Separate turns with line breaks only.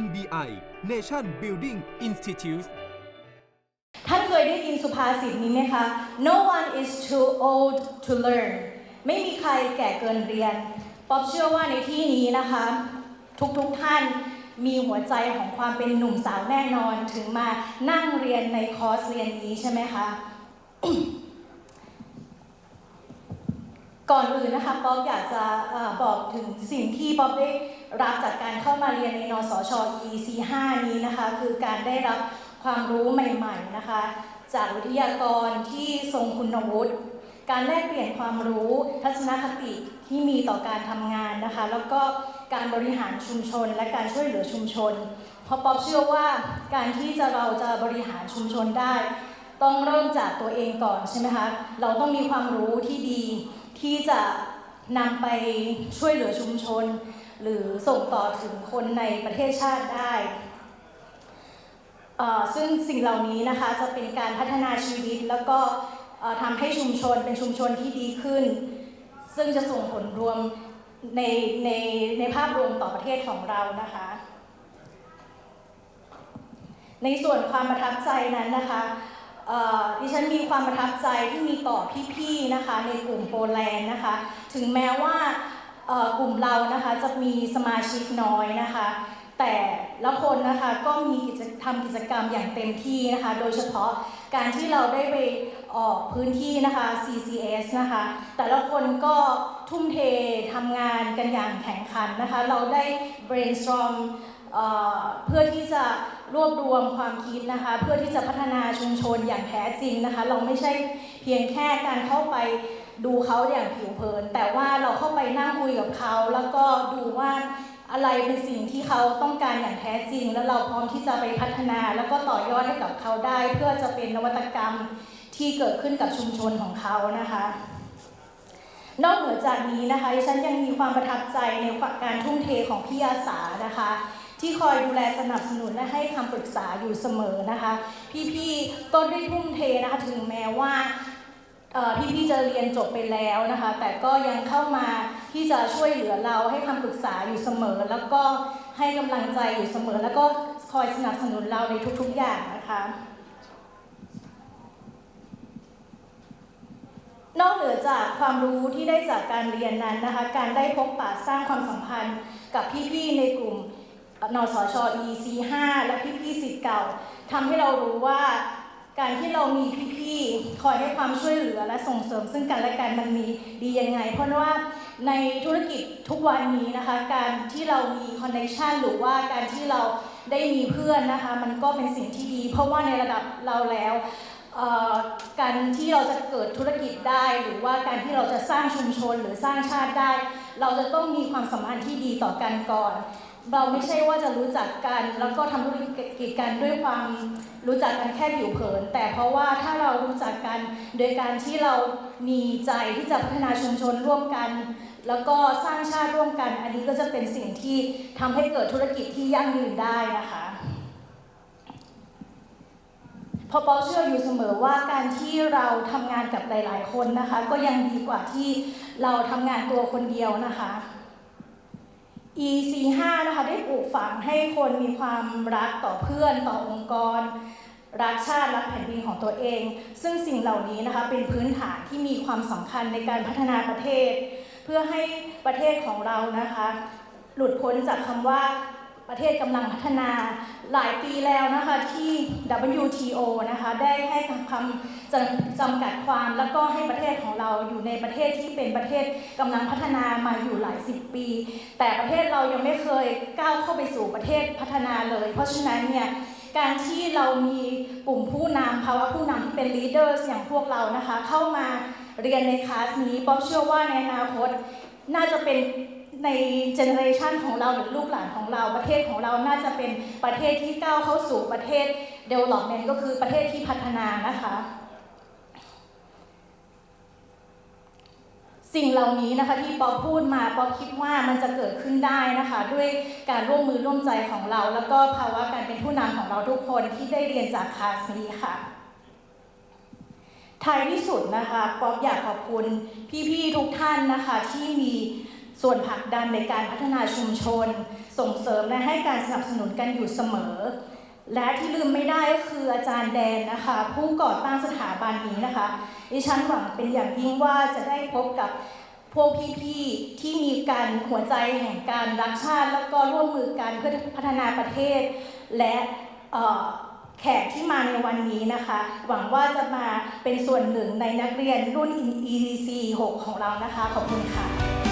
NBI Nation Building Institute
ท่านเคยได้ยินสุภาษิตนี้ไหมคะ No one is too old to learn ไม่มีใครแก่เกินเรียน ป๊อบเชื่อว่าในที่นี้นะคะ ทุกๆทท่านมีหัวใจของความเป็นหนุ่มสาวแน่นอน ถึงมานั่งเรียนในคอร์สเรียนนี้ใช่ไหมคะ ก่อนอื่นนะคะป๊อบอยากจะออบอกถึงสิ่งที่ป๊อบได้รับจากการเข้ามาเรียนในนสช EC5 นี้นะคะ คือการได้รับความรู้ใหม่ๆนะคะ จากวิทยากรที่ทรงคุณวุฒิการแลกเปลี่ยนความรู้ทัศนคติที่มีต่อการทำงานนะคะ แล้วก็การบริหารชุมชนและการช่วยเหลือชุมชน เพราะป๊อบเชื่อว่าการที่จะเราจะบริหารชุมชนได้ ต้องเริ่มจากตัวเองก่อนใช่ไหมคะเราต้องมีความรู้ที่ดี ที่จะนำไปช่วยเหลือชุมชน หรือส่งต่อถึงคนในประเทศชาติได้ ซึ่งสิ่งเหล่านี้นะคะจะเป็นการพัฒนาชีวิต แล้วก็ทำให้ชุมชนเป็นชุมชนที่ดีขึ้น ซึ่งจะส่งผลรวมในในในภาพรวมต่อประเทศของเรานะคะ ในส่วนความประทับใจนั้นนะคะ ดิฉันมีความประทับใจที่มีต่อพี่ๆนะคะในกลุ่มโปแลนด์นะคะ ถึงแม้ว่ากลุ่มเรานะคะจะมีสมาชิกน้อยนะคะ แต่ละคนนะคะก็มีกิจทำกิจกรรมอย่างเต็มที่นะคะ โดยเฉพาะการที่เราได้ไปออกพื้นที่นะคะ CCS นะคะ แต่ละคนก็ทุ่มเททำงานกันอย่างแข่งขันนะคะ เราได้ brainstorm เพื่อที่จะรวบรวมความคิดนะคะ เพื่อที่จะพัฒนาชุมชนอย่างแท้จริงนะคะ เราไม่ใช่เพียงแค่การเข้าไปดูเขาอย่างผิวเผิน แต่ว่าเราเข้าไปนั่งคุยกับเขาแล้วก็ดูว่าอะไรเป็นสิ่งที่เขาต้องการอย่างแท้จริง แล้วเราพร้อมที่จะไปพัฒนา แล้วก็ต่อยอดให้กับเขาได้ เพื่อจะเป็นนวัตกรรมที่เกิดขึ้นกับชุมชนของเขานะคะ นอกเหนือจากนี้นะคะฉันยังมีความประทับใจในการทุ่มเทของพี่อาสานะคะ ที่คอยดูแลสนับสนุนและให้คำปรึกษาอยู่เสมอนะคะ พี่ๆก็ได้ทุ่มเทนะคะถึงแม้ว่าพี่ๆจะเรียนจบไปแล้วนะคะ แต่ก็ยังเข้ามาที่จะช่วยเหลือเราให้คำปรึกษาอยู่เสมอ แล้วก็ให้กำลังใจอยู่เสมอ แล้วก็คอยสนับสนุนเราในทุกๆอย่างนะคะนอกเหนือจากความรู้ที่ได้จากการเรียนนั้นนะคะ การได้พบปะสร้างความสัมพันธ์กับพี่ๆในกลุ่ม นสช EC5 และพี่ๆสิทธิ์เก่าทำให้เรารู้ว่าการที่เรามีพี่ๆ คอยให้ความช่วยเหลือและส่งเสริมซึ่งกันและกันมันมีดียังไง เพราะว่าในธุรกิจทุกวันนี้นะคะ การที่เรามีคอนเนคชันหรือว่าการที่เราได้มีเพื่อนนะคะ มันก็เป็นสิ่งที่ดี เพราะว่าในระดับเราแล้วการที่เราจะเกิดธุรกิจได้ หรือว่าการที่เราจะสร้างชุมชนหรือสร้างชาติได้ เราจะต้องมีความสัมพันธ์ที่ดีต่อกันก่อน เราไม่ใช่ว่าจะรู้จักกันแล้วก็ทำธุรกิจกันด้วยความรู้จักกันแค่ผิวเผิน แต่เพราะว่าถ้าเรารู้จักกันโดยการที่เรามีใจที่จะพัฒนาชุมชนร่วมกัน แล้วก็สร้างชาติร่วมกัน อันนี้ก็จะเป็นสิ่งที่ทำให้เกิดธุรกิจที่ยั่งยืนได้นะคะพอปอเชื่ออยู่เสมอว่าการที่เราทำงานกับหลาย ๆ คนนะคะ ก็ยังดีกว่าที่เราทำงานตัวคนเดียวนะคะ EC5 นะคะได้ปลูกฝังให้คนมีความรักต่อเพื่อนต่อองค์กร รักชาติรักแผ่นดินของตัวเอง ซึ่งสิ่งเหล่านี้นะคะเป็นพื้นฐานที่มีความสำคัญในการพัฒนาประเทศ เพื่อให้ประเทศของเรานะคะ หลุดพ้นจากคำว่า ประเทศกำลังพัฒนาหลายปีแล้วนะคะที่ WTO นะคะได้ให้คำจำจำกัดความแล้วก็ให้ประเทศของเราอยู่ในประเทศที่เป็นประเทศกำลังพัฒนามาอยู่หลายสิบปี แต่ประเทศเรายังไม่เคยก้าวเข้าไปสู่ประเทศพัฒนาเลย เพราะฉะนั้นเนี่ยการที่เรามีกลุ่มผู้นำภาวะผู้นำที่เป็น leaders อย่างพวกเรานะคะเข้ามาเรียนในคลาสนี้ป๊อบเชื่อว่าในอนาคตน่าจะเป็น ในเจเนอเรชันของเราหรือลูกหลานของเราประเทศของเราน่าจะเป็นประเทศที่ก้าวเข้าสู่ประเทศ development ก็คือประเทศที่พัฒนานะคะ สิ่งเหล่านี้นะคะที่ป๊อปพูดมาป๊อปคิดว่ามันจะเกิดขึ้นได้นะคะ ด้วยการร่วมมือร่วมใจของเรา แล้วก็ภาวะการเป็นผู้นำของเราทุกคนที่ได้เรียนจากคลาสนี้ค่ะท้ายที่สุดนะคะป๊อบอยากขอบคุณพี่ๆทุกท่านนะคะที่มี ส่วนผลักดันในการพัฒนาชุมชน ส่งเสริมและให้การสนับสนุนกันอยู่เสมอ และที่ลืมไม่ได้ก็คืออาจารย์แดนนะคะ ผู้ก่อตั้งสถาบันนี้นะคะ ดิฉันหวังเป็นอย่างยิ่งว่าจะได้พบกับพวกพี่ๆที่มีการหัวใจแห่งการรักชาติ แล้วก็ร่วมมือกันเพื่อพัฒนาประเทศ และแขกที่มาในวันนี้นะคะ หวังว่าจะมาเป็นส่วนหนึ่งในนักเรียนรุ่น EDC 6 ของเรานะคะ ขอบคุณค่ะ